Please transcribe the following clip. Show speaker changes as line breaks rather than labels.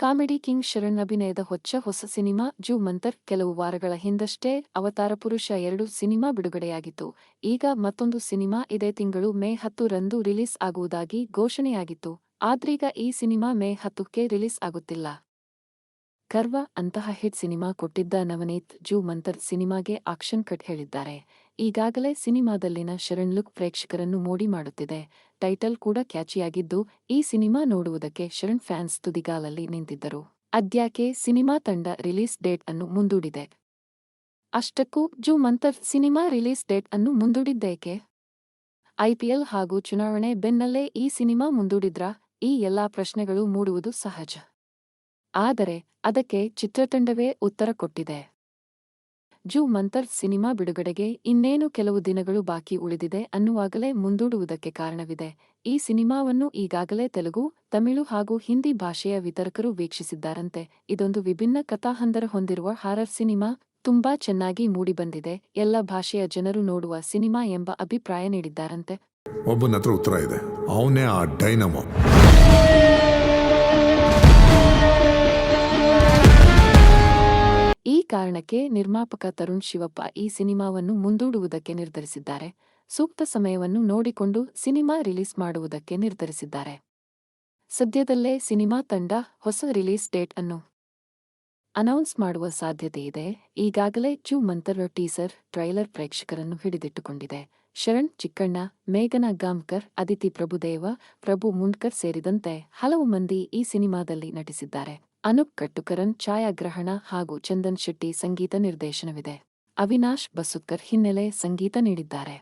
Comedy king Sharan ಅಭಿನಯದ ಹೊಚ್ಚ ಹೊಸ cinema zoo Mantar ಕೆಲವು ವಾರಗಳ ಹಿಂದಷ್ಟೇ ಅವತಾರ ಪುರುಷ ಎರಡು ಸಿನಿಮಾ ಬಿಡುಗಡೆಯಾಗಿತ್ತು. ಈಗ ಮತ್ತೊಂದು ಸಿನಿಮಾ ಇದೇ ತಿಂಗಳು ಮೇ ಹತ್ತು ರಂದು ರಿಲೀಸ್ ಆಗುವುದಾಗಿ ಘೋಷಣೆಯಾಗಿತ್ತು. ಆದ್ರೀಗ ಈ ಸಿನಿಮಾ ಮೇ ಹತ್ತಕ್ಕೆ ರಿಲೀಸ್ ಆಗುತ್ತಿಲ್ಲ. ಕರ್ವ ಅಂತಹ ಹಿಟ್ ಸಿನಿಮಾ ಕೊಟ್ಟಿದ್ದ ನವನೀತ್ ಜೂ ಮಂತರ್ ಸಿನಿಮಾಗೆ ಆಕ್ಷನ್ ಕಟ್ ಹೇಳಿದ್ದಾರೆ. ಈಗಾಗಲೇ ಸಿನಿಮಾದಲ್ಲಿನ ಶರಣ್ ಲುಕ್ ಪ್ರೇಕ್ಷಕರನ್ನು ಮೋಡಿ ಮಾಡುತ್ತಿದೆ. ಟೈಟಲ್ ಕೂಡ ಕ್ಯಾಚಿಯಾಗಿದ್ದು, ಈ ಸಿನಿಮಾ ನೋಡುವುದಕ್ಕೆ ಶರಣ್ ಫ್ಯಾನ್ಸ್ ತುದಿಗಾಲಲ್ಲಿ ನಿಂತಿದ್ದರು. ಅದ್ಯಾಕೆ ಸಿನಿಮಾ ತಂಡ ರಿಲೀಸ್ ಡೇಟ್ ಅನ್ನು ಮುಂದೂಡಿದೆ? ಅಷ್ಟಕ್ಕೂ Joo Mantar cinema release date ಅನ್ನು ಮುಂದೂಡಿದ್ದೇಕೆ? ಐಪಿಎಲ್ ಹಾಗೂ ಚುನಾವಣೆ ಬೆನ್ನಲ್ಲೇ ಈ ಸಿನಿಮಾ ಮುಂದೂಡಿದ್ರಾ? ಈ ಎಲ್ಲಾ ಪ್ರಶ್ನೆಗಳು ಮೂಡುವುದು ಸಹಜ. ಆದರೆ ಅದಕ್ಕೆ ಚಿತ್ರತಂಡವೇ ಉತ್ತರ ಕೊಟ್ಟಿದೆ. ಜೂ ಮಂತರ್ ಸಿನಿಮಾ ಬಿಡುಗಡೆಗೆ ಇನ್ನೇನು ಕೆಲವು ದಿನಗಳು ಬಾಕಿ ಉಳಿದಿದೆ ಅನ್ನುವಾಗಲೇ ಮುಂದೂಡುವುದಕ್ಕೆ ಕಾರಣವಿದೆ. ಈ ಸಿನಿಮಾವನ್ನು ಈಗಾಗಲೇ ತೆಲುಗು, ತಮಿಳು ಹಾಗೂ ಹಿಂದಿ ಭಾಷೆಯ ವಿತರಕರು ವೀಕ್ಷಿಸಿದ್ದಾರಂತೆ. ಇದೊಂದು ವಿಭಿನ್ನ ಕಥಾಹಂದರ ಹೊಂದಿರುವ ಹಾರರ್ ಸಿನಿಮಾ, ತುಂಬಾ ಚೆನ್ನಾಗಿ ಮೂಡಿಬಂದಿದೆ. ಎಲ್ಲ ಭಾಷೆಯ ಜನರು ನೋಡುವ ಸಿನಿಮಾ ಎಂಬ ಅಭಿಪ್ರಾಯ ನೀಡಿದ್ದಾರಂತೆ.
ಒಬ್ಬನ ಉತ್ತರ ಇದೆ. ಅವನೇ ಆ ಡೈನಮೋ.
ಕಾರಣಕ್ಕೆ ನಿರ್ಮಾಪಕ ತರುಣ್ ಶಿವಪ್ಪ ಈ ಸಿನಿಮಾವನ್ನು ಮುಂದೂಡುವುದಕ್ಕೆ ನಿರ್ಧರಿಸಿದ್ದಾರೆ. ಸೂಕ್ತ ಸಮಯವನ್ನು ನೋಡಿಕೊಂಡು ಸಿನಿಮಾ ರಿಲೀಸ್ ಮಾಡುವುದಕ್ಕೆ ನಿರ್ಧರಿಸಿದ್ದಾರೆ. ಸದ್ಯದಲ್ಲೇ ಸಿನಿಮಾ ತಂಡ ಹೊಸ ರಿಲೀಸ್ ಡೇಟ್ ಅನ್ನು ಅನೌನ್ಸ್ ಮಾಡುವ ಸಾಧ್ಯತೆಯಿದೆ ಈಗಾಗಲೇ ಚೂ ಮಂತರ ಟೀಸರ್, ಟ್ರೈಲರ್ ಪ್ರೇಕ್ಷಕರನ್ನು ಹಿಡಿದಿಟ್ಟುಕೊಂಡಿದೆ. ಶರಣ್ ಚಿಕ್ಕಣ್ಣ, ಮೇಘನಾ ಗಾಮ್ಕರ್, ಅದಿತಿ ಪ್ರಭುದೇವ, ಪ್ರಭು ಮುಂಡ್ಕರ್ ಸೇರಿದಂತೆ ಹಲವು ಮಂದಿ ಈ ಸಿನಿಮಾದಲ್ಲಿ ನಟಿಸಿದ್ದಾರೆ. ಅನೂಪ್ ಕಟ್ಟುಕರನ್ ಛಾಯಾಗ್ರಹಣ ಹಾಗೂ ಚಂದನ್ ಶೆಟ್ಟಿ ಸಂಗೀತ ನಿರ್ದೇಶನವಿದೆ. ಅವಿನಾಶ್ ಬಸುತ್ಕರ್ ಹಿನ್ನೆಲೆ ಸಂಗೀತ ನೀಡಿದ್ದಾರೆ.